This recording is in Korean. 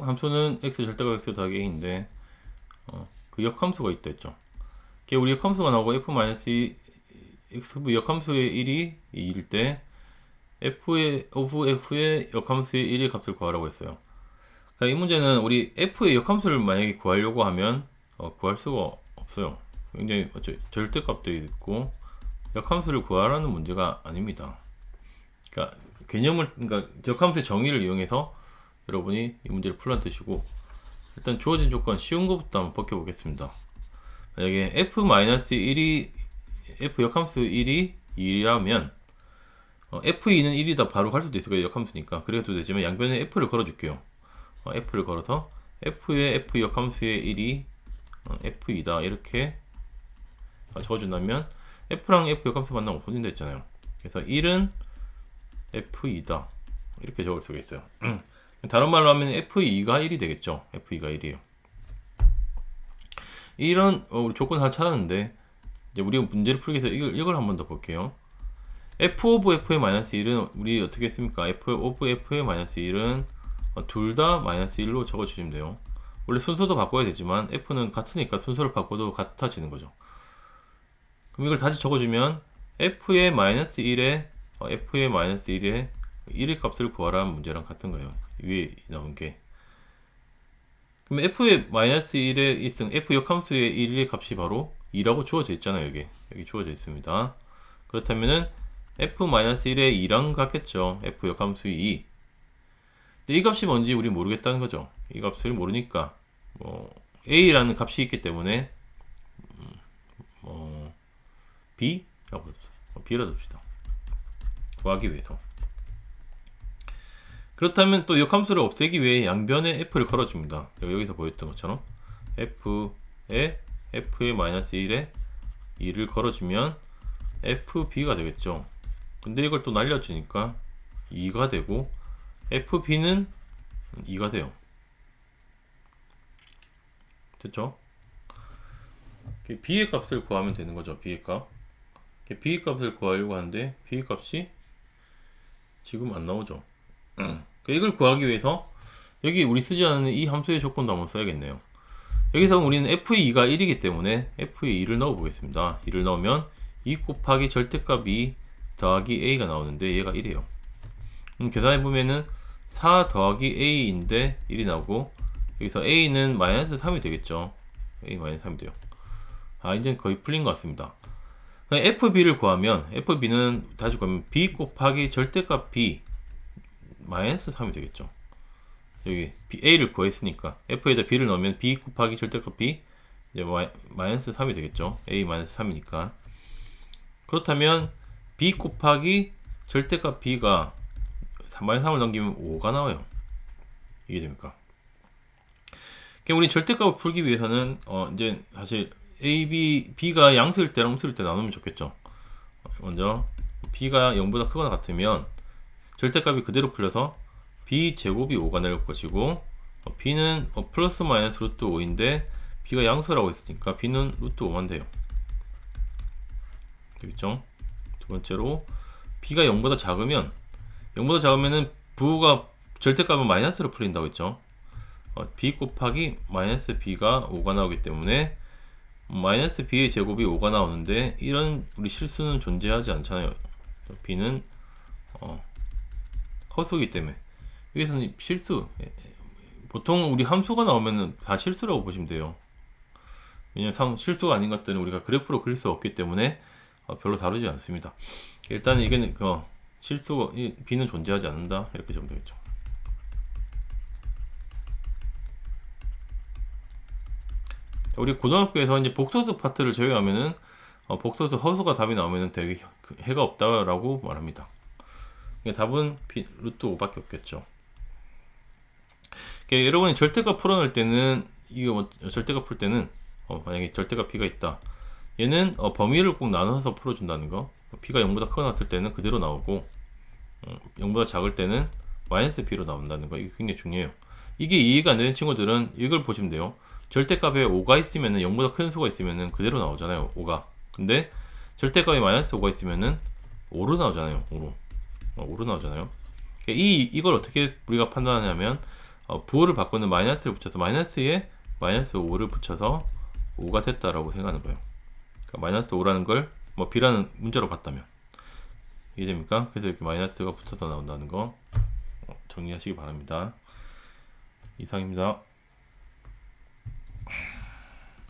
함수는 x 절대값 x 더하기 a인데 어, 그 역함수가 있다 했죠. 이게 우리 역함수가 나오고 f x부 역함수의 1이 2일 때 f의 of f의 역함수의 1의 값을 구하라고 했어요. 그러니까 이 문제는 우리 f의 역함수를 만약에 구하려고 하면 어, 구할 수가 없어요. 굉장히 절대값도 있고 역함수를 구하라는 문제가 아닙니다. 그러니까 개념을 그러니까 역함수의 정의를 이용해서 여러분이 이 문제를 풀란 뜻이고 일단 주어진 조건 쉬운 것부터 한번 벗겨보겠습니다. 만약에 f-1이 f 역함수 1이 2라면 어, f2는 1이다 바로 갈 수도 있을 거예요 역함수니까. 그래도 되지만 양변에 f를 걸어줄게요. 어, f를 걸어서 f의 f 역함수의 1이 어, f2다. 이렇게 어, 적어준다면 f랑 f 역함수 만나면 없어진다 했잖아요. 그래서 1은 f2다. 이렇게 적을 수가 있어요 다른 말로 하면 f2가 1이 되겠죠. F2가 1이에요. 이런 어, 우리 조건 하나 찾았는데 이제 우리가 문제를 풀기 위해서 이걸, 이걸 한 번 더 볼게요. F 오브 f의 마이너스 1은 우리 어떻게 했습니까? F 오브 f의 마이너스 1은 어, 둘다 마이너스 1로 적어주시면 돼요. 원래 순서도 바꿔야 되지만 f는 같으니까 순서를 바꿔도 같아지는 거죠. 그럼 이걸 다시 적어주면 f의 마이너스 1에 어, f의 마이너스 1에 1의 값을 구하라 문제랑 같은 거예요 위에 나온 게. 그럼 f의 마이너스 1에 있은 f 역함수의 1의 값이 바로 2라고 주어져 있잖아요 여기. 여기 주어져 있습니다. 그렇다면은 f 마이너스 1에 2랑 같겠죠. F 역함수의 2 근데 이 값이 뭔지 우리 모르겠다는 거죠. 이 값을 모르니까. 뭐 a라는 값이 있기 때문에 음, 뭐 b라고 봅시다. b라고 봅시다. 구하기 위해서 그렇다면 또 역함수를 없애기 위해 양변에 f를 걸어줍니다. 여기- 여기서 보였던 것처럼 f에 f의 마이너스 1에 2를 걸어주면 fb가 되겠죠. 근데 이걸 또 날려주니까 2가 되고 fb는 2가 돼요. 됐죠? b의 값을 구하면 되는 거죠. b의 값. b의 값을 구하려고 하는데 b의 값이 지금 안 나오죠. 그러니까 이걸 구하기 위해서 여기 우리 쓰지 않는 이 함수의 조건도 한번 써야겠네요. 여기서 우리는 f2가 1이기 때문에 f2 2를 넣어 보겠습니다. 2를 넣으면 2 곱하기 절대값 2 더하기 a가 나오는데 얘가 1이에요. 그럼 계산해 보면은 4 더하기 a인데 1이 나오고 여기서 a는 마이너스 3이 되겠죠. a 마이너스 3이 돼요. 아 이제 거의 풀린 것 같습니다. fb를 구하면 fb는 다시 구하면 b 곱하기 절대값 b 마이너스 3이 되겠죠. 여기 B, A를 구했으니까 F에다 B를 넣으면 B 곱하기 절대값 B 이제 마이, 마이너스 3이 되겠죠. A 마이너스 3이니까. 그렇다면 B 곱하기 절대값 B가 3, 마이너스 3을 넘기면 5가 나와요. 이게 됩니까? 그럼 우리 절대값을 풀기 위해서는 어 이제 사실 A, B, B가 양수일 때랑 음수일 때 나누면 좋겠죠. 먼저 B가 0보다 크거나 같으면 절대값이 그대로 풀려서 b 제곱이 5가 될 것이고 어, b는 어, 플러스 마이너스 루트 5인데 b가 양수라고 했으니까 b는 루트 5만 돼요. 되겠죠? 두 번째로 b가 0보다 작으면 0보다 작으면은 부가 절대값은 마이너스로 풀린다고 했죠. 어, b 곱하기 마이너스 b가 5가 나오기 때문에 마이너스 b의 제곱이 5가 나오는데 이런 우리 실수는 존재하지 않잖아요. b는 어, 허수기 때문에. 여기서는 실수. 예, 예. 보통 우리 함수가 나오면은 다 실수라고 보시면 돼요. 왜냐면 상 실수가 아닌 것들은 우리가 그래프로 그릴 수 없기 때문에 어, 별로 다루지 않습니다. 일단 이게 어, 실수가 이 b는 존재하지 않는다. 이렇게 적으면 되겠죠. 우리 고등학교에서 이제 복소수 파트를 제외하면은 어, 복소수 허수가 답이 나오면은 되게 해가 없다라고 말합니다. 그러니까 답은 비, 루트 5밖에 없겠죠. 그러니까 여러분이 절대값 풀어낼 때는 이거 뭐 절대값 풀 때는 어, 만약에 절대값 b가 있다. 얘는 어, 범위를 꼭 나눠서 풀어준다는 거. b가 0보다 크거나 같을 때는 그대로 나오고 어, 0보다 작을 때는 마이너스 b로 나온다는 거. 이게 굉장히 중요해요. 이게 이해가 안 되는 친구들은 이걸 보시면 돼요. 절대값에 5가 있으면은 0보다 큰 수가 있으면은 그대로 나오잖아요. 5가. 근데 절대값에 마이너스 5가 있으면은 5로 나오잖아요. 5로. 어, 5로 나오잖아요. 이 이걸 어떻게 우리가 판단하냐면 어, 부호를 바꾸는 마이너스를 붙여서 마이너스에 마이너스 5를 붙여서 5가 됐다라고 생각하는 거예요. 그러니까 마이너스 5라는 걸 뭐 B라는 문자로 봤다면 이해됩니까? 그래서 이렇게 마이너스가 붙어서 나온다는 거 어, 정리하시기 바랍니다. 이상입니다.